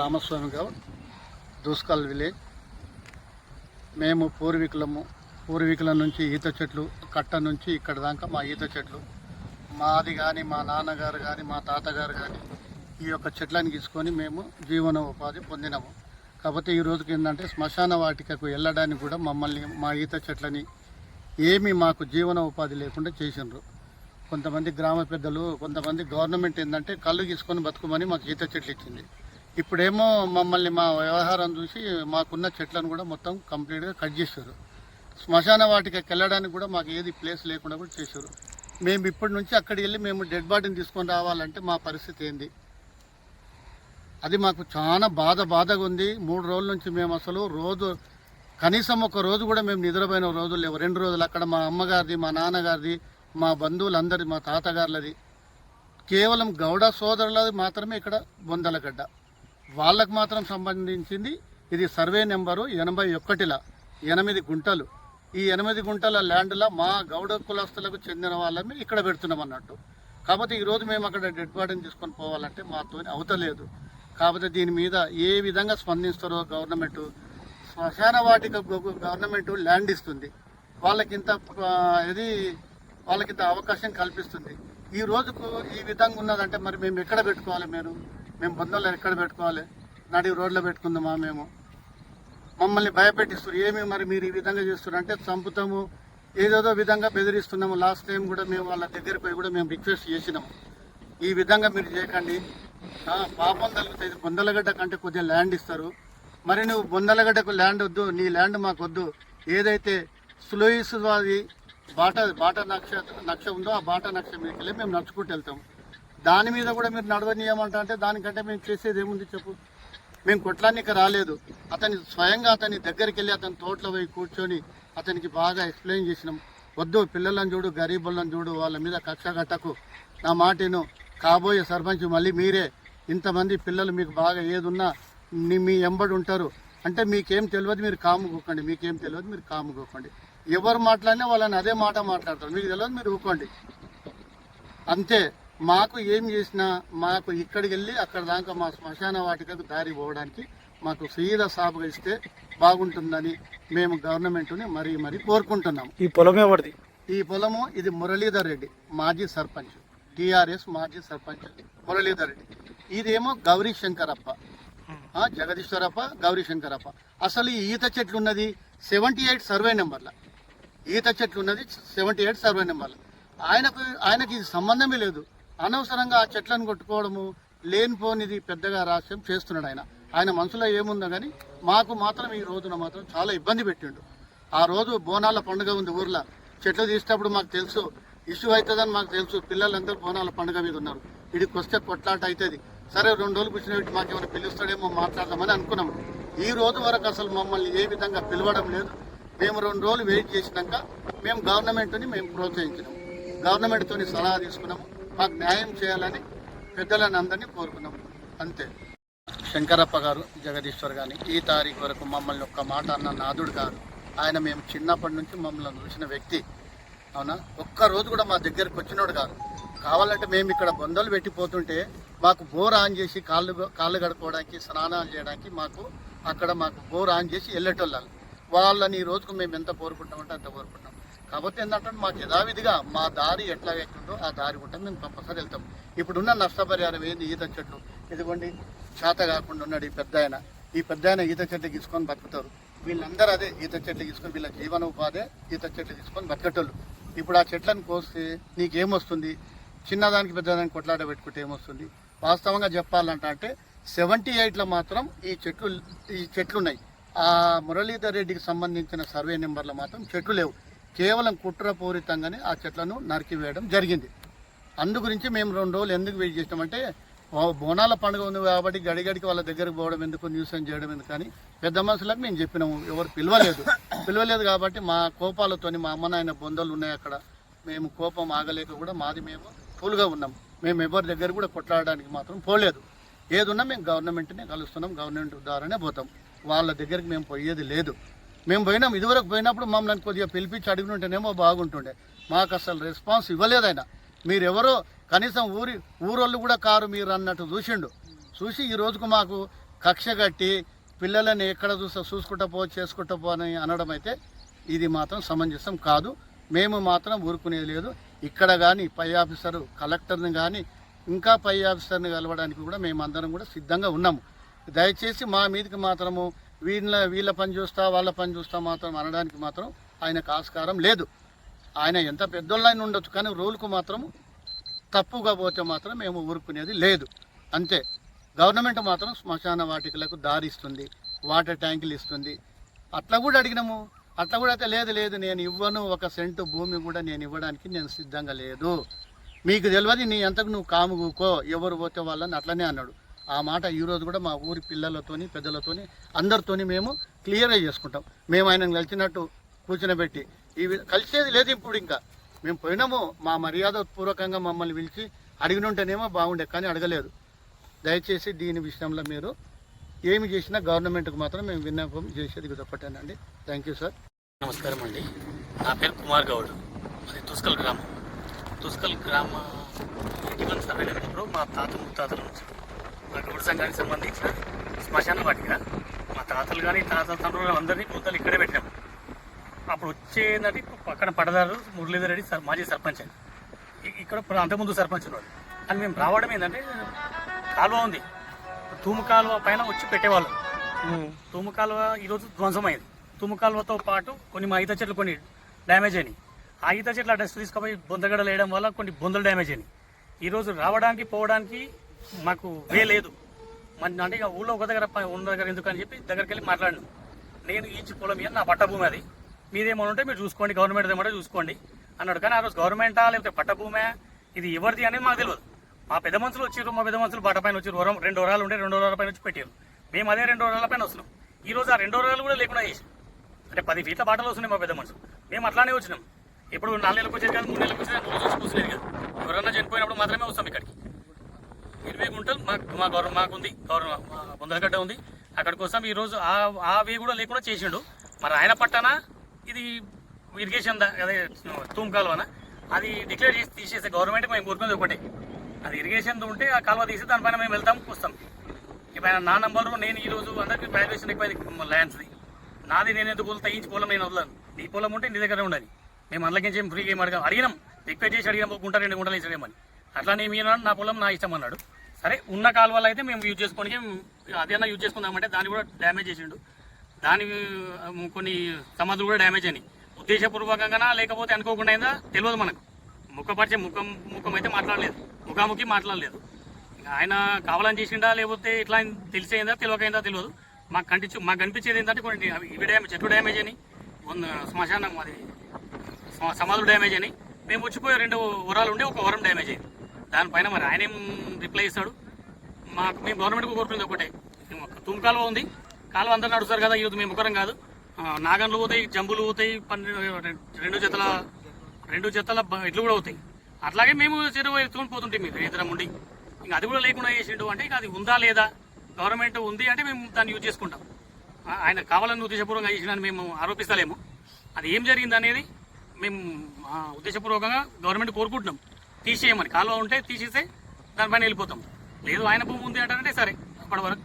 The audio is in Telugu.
రామస్వామి గౌడ్ దూస్కల్ విలేజ్. మేము పూర్వీకులము పూర్వీకుల నుంచి ఈత చెట్లు కట్ట నుంచి ఇక్కడ దాకా మా ఈత చెట్లు. మాది కానీ మా నాన్నగారు కానీ మా తాతగారు కానీ ఈ యొక్క చెట్లను తీసుకొని మేము జీవన ఉపాధి పొందినాము. కాకపోతే ఈ రోజుకి ఏంటంటే శ్మశాన వాటికకు వెళ్ళడానికి కూడా మమ్మల్ని మా ఈత చెట్లని ఏమీ మాకు జీవన ఉపాధి లేకుండా చేసిండ్రు. కొంతమంది గ్రామ పెద్దలు కొంతమంది గవర్నమెంట్ ఏంటంటే కళ్ళు తీసుకొని బతుకుమని మాకు ఈత చెట్లు ఇచ్చింది. ఇప్పుడేమో మమ్మల్ని మా వ్యవహారం చూసి మాకున్న చెట్లను కూడా మొత్తం కంప్లీట్గా కట్ చేశారు. శ్మశాన వాటికి వెళ్ళడానికి కూడా మాకు ఏది ప్లేస్ లేకుండా కూడా చేశారు. మేము ఇప్పటి నుంచి అక్కడికి వెళ్ళి మేము డెడ్ బాడీని తీసుకొని రావాలంటే మా పరిస్థితి ఏంది? అది మాకు చాలా బాధ బాధగా ఉంది. మూడు రోజుల నుంచి మేము అసలు రోజు కనీసం ఒక రోజు కూడా మేము నిద్రపోయిన రోజులు లేవు. రెండు రోజులు అక్కడ మా అమ్మగారిది మా నాన్నగారిది మా బంధువులందరి మా తాతగారులది. కేవలం గౌడ సోదరులది మాత్రమే ఇక్కడ బొందలగడ్డ. వాళ్ళకు మాత్రం సంబంధించింది. ఇది సర్వే నెంబరు ఎనభై ఒకటిల ఎనిమిది గుంటలు. ఈ ఎనిమిది గుంటల ల్యాండ్లో మా గౌడ కులస్తులకు చెందిన వాళ్ళని ఇక్కడ పెడుతున్నాం అన్నట్టు కాకపోతే ఈరోజు మేము అక్కడ డెడ్ బాడీని తీసుకొని పోవాలంటే మాతో అవతలేదు. కాకపోతే దీని మీద ఏ విధంగా స్పందిస్తారో గవర్నమెంట్ శ్మశాన వాటిక గవర్నమెంట్ ల్యాండ్ ఇస్తుంది. వాళ్ళకింత ఇది వాళ్ళకింత అవకాశం కల్పిస్తుంది. ఈ రోజుకు ఈ విధంగా ఉన్నదంటే మరి మేము ఎక్కడ పెట్టుకోవాలి మీరు మేము బంధువులు ఎక్కడ పెట్టుకోవాలి? నడి రోడ్లో పెట్టుకుందామా మేము? మమ్మల్ని భయపెట్టిస్తారు ఏమి మరి మీరు ఈ విధంగా చేస్తున్నారు? అంటే చంపుతాము ఏదేదో విధంగా బెదిరిస్తున్నాము. లాస్ట్ టైం కూడా మేము వాళ్ళ దగ్గరికి పోయి కూడా మేము రిక్వెస్ట్ చేసినాము. ఈ విధంగా మీరు చేయకండి. పాపం తగ్గుతుంది బొందలగడ్డ కంటే కొద్దిగా ల్యాండ్ ఇస్తారు. మరి నువ్వు బొందలగడ్డకు ల్యాండ్ వద్దు నీ ల్యాండ్ మాకు వద్దు. ఏదైతే సులోయిస్ వాది బాట బాట నక్ష నక్ష ఉందో ఆ బాట నక్ష మీదకి వెళ్ళి మేము నడుచుకుంటూ వెళ్తాం దాని మీద కూడా మీరు నడవనీయమంట అంటే దానికంటే మేము చేసేది ఏముంది చెప్పు. మేము కొట్లానికి రాలేదు. అతని స్వయంగా అతని దగ్గరికి వెళ్ళి అతని తోటలో పోయి కూర్చొని అతనికి బాగా ఎక్స్ప్లెయిన్ చేసినాం. వద్దు పిల్లలను చూడు గరీబులను చూడు వాళ్ళ మీద కక్ష కట్టకు. నా మాటను కాబోయే సర్పంచ్ మళ్ళీ మీరే. ఇంతమంది పిల్లలు మీకు బాగా ఏదున్నా మీ ఎంబడి ఉంటారు. అంటే మీకేం తెలియదు మీరు కాముకోకండి మీకేం తెలియదు మీరు కాముకోకండి ఎవరు మాట్లాడినా వాళ్ళని అదే మాట మాట్లాడతారు. మీకు తెలియదు మీరు ఊకోండి. అంతే. మాకు ఏం చేసినా మాకు ఇక్కడికి వెళ్ళి అక్కడ దాకా మా శ్మశాన వాటికకు దారి పోవడానికి మాకు సీదా సాపుగా ఇస్తే బాగుంటుందని మేము గవర్నమెంట్ని మరీ మరీ కోరుకుంటున్నాము. ఈ పొలం ఎవరిది? ఈ పొలము ఇది మురళీధర్ రెడ్డి మాజీ సర్పంచ్. టిఆర్ఎస్ మాజీ సర్పంచ్ మురళీధర్ రెడ్డి. ఇదేమో గౌరీ శంకరప్ప. జగదీశ్వరప్ప గౌరీ శంకరప్ప. అసలు ఈ ఈత చెట్లు ఉన్నది సెవెంటీ ఎయిట్ సర్వే నెంబర్ల. ఈత చెట్లు ఉన్నది సెవెంటీ ఎయిట్ సర్వే నెంబర్ల. ఆయనకు ఆయనకి ఇది సంబంధమే లేదు. అనవసరంగా ఆ చెట్లను కొట్టుకోవడము లేనిపోనిది పెద్దగా రాష్ట్రం చేస్తున్నాడు ఆయన. ఆయన మనసులో ఏముందో కానీ మాకు మాత్రం ఈ రోజున మాత్రం చాలా ఇబ్బంది పెట్టిండు. ఆ రోజు బోనాల పండుగ ఉంది ఊర్లో. చెట్లు తీసేటప్పుడు మాకు తెలుసు ఇష్యూ అవుతుందని మాకు తెలుసు. పిల్లలందరూ బోనాల పండుగ మీద ఉన్నారు. ఇడికి వస్తే కొట్లాట అవుతుంది. సరే రెండు రోజులు కూర్చుని మాకు ఎవరు పిలుస్తాడేమో మాట్లాడదామని అనుకున్నాము ఈ రోజు వరకు అసలు మమ్మల్ని ఏ విధంగా పిలవడం లేదు. మేము రెండు రోజులు వెయిట్ చేసినాక మేము గవర్నమెంట్ని మేము ప్రోత్సహించినాము గవర్నమెంట్తో సలహా తీసుకున్నాము. మాకు న్యాయం చేయాలని పెద్దలని అందరినీ కోరుకున్నాము అంతే. శంకరప్ప గారు జగదీశ్వర్ కానీ ఈ తారీఖు వరకు మమ్మల్ని ఒక్క మాట అన్న నాదుడు కాదు. ఆయన మేము చిన్నప్పటి నుంచి మమ్మల్ని చూసిన వ్యక్తి. అవునా? ఒక్క రోజు కూడా మా దగ్గరకు వచ్చినోడు కాదు. కావాలంటే మేము ఇక్కడ బొందలు పెట్టిపోతుంటే మాకు బోర్ ఆన్ చేసి కాళ్ళు కాళ్ళు గడుపుకోవడానికి స్నానాలు చేయడానికి మాకు అక్కడ మాకు బోర్ ఆన్ చేసి వెళ్ళేటోళ్ళు వాళ్ళని ఈ రోజుకు మేము ఎంత కోరుకుంటామంటే అంత కోరుకుంటాం. కాకపోతే ఏంటంటే మాకు యథావిధిగా మా దారి ఎట్లా ఎక్కుందో ఆ దారి కూడా మేము కంపల్సరీ వెళ్తాం. ఇప్పుడున్న నష్టపరిహారం ఏంది? ఈత చెట్లు ఇదిగోండి చేత కాకుండా ఉన్నాడు ఈ పెద్ద ఆయన. ఈ పెద్ద ఆయన ఈత చెట్లు తీసుకొని బతుకుతారు. వీళ్ళందరూ అదే ఈత చెట్లు తీసుకొని వీళ్ళ జీవన ఉపాధి ఈత చెట్లు తీసుకొని బతకటోళ్ళు. ఇప్పుడు ఆ చెట్లను కోస్తే నీకేమొస్తుంది? చిన్నదానికి పెద్దదానికి కొట్లాట పెట్టుకుంటే ఏమొస్తుంది? వాస్తవంగా చెప్పాలంటే అంటే సెవెంటీ ఎయిట్లో మాత్రం ఈ చెట్లు ఈ చెట్లు ఉన్నాయి ఆ మురళీధర్ రెడ్డికి సంబంధించిన సర్వే నెంబర్లో మాత్రం చెట్లు లేవు. కేవలం కుట్రపూరితంగానే ఆ చెట్లను నరికివేయడం జరిగింది. అందు గురించి మేము రెండు రోజులు ఎందుకు వెయిట్ చేసామంటే బోనాల పండుగ ఉంది కాబట్టి గడిగడికి వాళ్ళ దగ్గరకు పోవడం ఎందుకు న్యూసెన్స్ చేయడం ఎందుకు కానీ పెద్ద మనుషులకు మేము చెప్పినాము. ఎవరు పిలవలేదు. పిలవలేదు కాబట్టి మా కోపాలతోని మా అమ్మ నాయన బొందలు ఉన్నాయి అక్కడ. మేము కోపం ఆగలేక కూడా మాది మేము ఫుల్గా ఉన్నాం. మేము ఎవరి దగ్గర కూడా కొట్లాడడానికి మాత్రం పోలేదు. ఏదున్నా మేము గవర్నమెంట్ని కలుస్తున్నాం గవర్నమెంట్ ద్వారానే పోతాం. వాళ్ళ దగ్గరికి మేము పోయేది లేదు. మేము పోయినాం ఇదివరకు పోయినప్పుడు మమ్మల్ని కొద్దిగా పిలిపించి అడిగినుంటేనేమో బాగుంటుండే. మాకు అసలు రెస్పాన్స్ ఇవ్వలేదు ఆయన. మీరెవరో కనీసం ఊరి ఊరోళ్ళు కూడా కారు మీరు అన్నట్టు చూసిండు. చూసి ఈ రోజుకు మాకు కక్ష కట్టి పిల్లలని ఎక్కడ చూస్తా చూసుకుంటా పో చేసుకుంటా పో అని అనడం అయితే ఇది మాత్రం సమంజసం కాదు. మేము మాత్రం ఊరుకునేది లేదు. ఇక్కడ కానీ పై ఆఫీసరు కలెక్టర్ని కానీ ఇంకా పై ఆఫీసర్ని కలవడానికి కూడా మేము అందరం కూడా సిద్ధంగా ఉన్నాము. దయచేసి మా మీదకి మాత్రము వీళ్ళ వీళ్ళ పని చూస్తా వాళ్ళ పని చూస్తా మాత్రం అనడానికి మాత్రం ఆయనకు ఆస్కారం లేదు. ఆయన ఎంత పెద్దోళ్ళైనా ఉండొచ్చు కానీ రూల్కు మాత్రం తప్పుగా పోతే మాత్రం మేము ఊరుకునేది లేదు. అంతే. గవర్నమెంట్ మాత్రం శ్మశాన వాటికలకు దారి ఇస్తుంది వాటర్ ట్యాంకులు ఇస్తుంది. అట్లా కూడా అడిగినాము. అట్లా కూడా అయితే లేదు లేదు. నేను ఇవ్వను ఒక సెంటు భూమి కూడా నేను ఇవ్వడానికి నేను సిద్ధంగా లేదు. మీకు తెలియదు నీ ఎంతకు నువ్వు కాముకో ఎవరు పోతే వాళ్ళని అట్లనే అన్నాడు. ఆ మాట ఈరోజు కూడా మా ఊరి పిల్లలతోని పెద్దలతోని అందరితోని మేము క్లియర్గా చేసుకుంటాం. మేము ఆయనను కలిసినట్టు కూర్చునబెట్టి ఇవి కలిసేది లేదు ఇప్పుడు ఇంకా. మేము పోయినాము మా మర్యాద పూర్వకంగా మమ్మల్ని పిలిచి అడిగినుంటేనేమో బాగుండే కానీ అడగలేదు. దయచేసి దీని విషయంలో మీరు ఏమి చేసినా గవర్నమెంట్కి మాత్రం మేము విన్నపం చేసేది ఇది ఒకటేనండి థ్యాంక్ యూ సార్. నమస్కారం అండి. నా పేరు కుమార్ గౌడ్. అది తుస్కల్ గ్రామం. తుస్కల్ గ్రామ ఇటీవల సర్వే మా తాత ముత్తాతల నుంచి మా గౌడ సంఘానికి సంబంధించిన శ్మశాన వాటిక మా తాతలు కానీ తాతల తండ్రులు అందరినీ కూతలు ఇక్కడే పెట్టాం అప్పుడు వచ్చేదంటే పక్కన పడదారు మురళీధర్ రెడ్డి సర్ మాజీ సర్పంచ్ ఇ- ఇక్కడ అంతకుముందు సర్పంచ్ ఉన్నాడు కానీ మేము రావడం ఏంటంటే కాలువ ఉంది. తూము కాలువ పైన వచ్చి పెట్టేవాళ్ళం. తుమ్ము కాలువ ఈరోజు ధ్వంసమైంది. తుమ్ము కాలువతో పాటు కొన్ని మా ఈత చెట్లు కొన్ని డ్యామేజ్ అయినాయి. ఆ ఈత చెట్ల డస్ట్ తీసుకుపోయి బొందగడ వేయడం వల్ల కొన్ని బొందలు డ్యామేజ్ అయినాయి. ఈరోజు రావడానికి పోవడానికి మాకు వే లేదు. మన అంటే ఇక ఊళ్ళో ఒక దగ్గర ఉన్న దగ్గర ఎందుకు అని చెప్పి దగ్గరికి వెళ్ళి మాట్లాడినాం. నేను ఈచి పొలం మీద నా పట్ట భూమి అది. మీదేమో ఉంటే మీరు చూసుకోండి గవర్నమెంట్ ఏమంటే చూసుకోండి అన్నాడు. కానీ ఆ రోజు గవర్నమెంటా లేకపోతే పట్టభూమే? ఇది ఎవరిది అనేది మాకు తెలియదు మా పెద్ద మనుషులు వచ్చారు మా పెద్ద మనుషులు బట్ట పైన వచ్చి వరం రెండు వరాలు ఉంటే రెండు వరాల పైన వచ్చి పెట్టారు మేము అదే రెండు వరాల పైన వస్తున్నాం. ఈ రోజు ఆ రెండు వరాలు కూడా లేకుండా చేసి అంటే పది ఫీట్ల బాటలు వస్తున్నాయి మా పెద్ద మనుషులు. మేము అట్లానే వచ్చినాం. ఇప్పుడు నాలుగు నెలలకు వచ్చేది కాదు మూడు నెలలకు వచ్చేది రోజు వచ్చి కాదు. ఎవరన్నా చనిపోయినప్పుడు మాత్రమే వస్తాం ఇక్కడికి. ఇరవై గుంటలు మాకు మా గౌరవం మాకు ఉంది గౌరవం మా బొందలగడ్డ ఉంది. అక్కడ కోసం ఈరోజు ఆ ఆ వే కూడా లేకుండా చేసిండు. మరి ఆయన పట్టణ ఇది ఇరిగేషన్ దా- అదే తూమ్ కాలువన? అది డిక్లేర్ చేసి తీసేసే గవర్నమెంట్ మేము కోరుకునేది ఒకటే. అది ఇరిగేషన్ ఉంటే ఆ కాలువ తీసి దానిపైన మేము వెళ్తాం వస్తాం. ఇప్పుడు నా నంబరు నేను ఈ రోజు వాల్యుయేషన్ ఎక్కువ ల్యాండ్స్ది నాది నేను ఎందుకు పొలం తగ్గించి పొలం నేను వదలను. నీ పొలం ఉంటే నీ దగ్గర ఉండాలి. మేము అందులోకించి ఏం ఫ్రీగా ఏం అడిగినాం. రిక్వెస్ట్ చేసి అడిగినాం ఒక గుంట రెండు గుంటలు అట్లా అట్లానే మీ నా పొలం నా ఇష్టం అన్నాడు. సరే ఉన్న కాలువలు అయితే మేము యూజ్ చేసుకోనికి అదేనా యూజ్ చేసుకుందామంటే దాన్ని కూడా డ్యామేజ్ చేసిండు. దాని కొన్ని సమాధులు కూడా డ్యామేజ్ అయినాయి. ఉద్దేశపూర్వకంగానా లేకపోతే అనుకోకుండా అయిందా? తెలియదు మనకు. ముఖపరిచే ముఖం ముఖం అయితే మాట్లాడలేదు. ముఖాముఖి మాట్లాడలేదు. ఆయన కావాలని చేసిండా లేకపోతే ఇట్లా తెలిసేయిందా తెలియకైందా తెలియదు. మాకు కనిపించు మాకు కనిపించేది ఏంటంటే కొన్ని ఇవి డ్యామేజ్ చెట్లు డ్యామేజ్ అని శ్మశానం అది సమాధులు డ్యామేజ్ అని మేము వచ్చిపోయి రెండు వరాలు ఉండే ఒక వరం డ్యామేజ్ అయింది. దానిపైన మరి ఆయన ఏం రిప్లై ఇస్తాడు మాకు మేము గవర్నమెంట్కి కోరుకునేది ఒకటే. తుమ్ కాలువ ఉంది. కాలువ అందరూ నడుస్తారు కదా ఈరోజు మేము ఒకరం కాదు. నాగన్లు పోతాయి జంబులు పోతాయి పన్నెండు రెండు జతల రెండు జతల ఇడ్లు ఇట్లు కూడా అవుతాయి అట్లాగే మేము చెరువు ఎత్తుకొని పోతుంటాం మీకు ఇద్దరం ఉండి. ఇంకా అది కూడా లేకుండా చేసిండు అంటే ఇంకా అది ఉందా లేదా? గవర్నమెంట్ ఉంది అంటే మేము దాన్ని యూజ్ చేసుకుంటాం. ఆయన కావాలని ఉద్దేశపూర్వకంగా చేసినని మేము ఆరోపిస్తలేము. అది ఏం జరిగింది అనేది మేము ఉద్దేశపూర్వకంగా గవర్నమెంట్ కోరుకుంటున్నాం. తీసేయమని. కాలువ ఉంటే తీసేస్తే దానిపైన వెళ్ళిపోతాం. లేదు ఆయన భూమి ఉంది అంటే సరే అప్పటి వరకు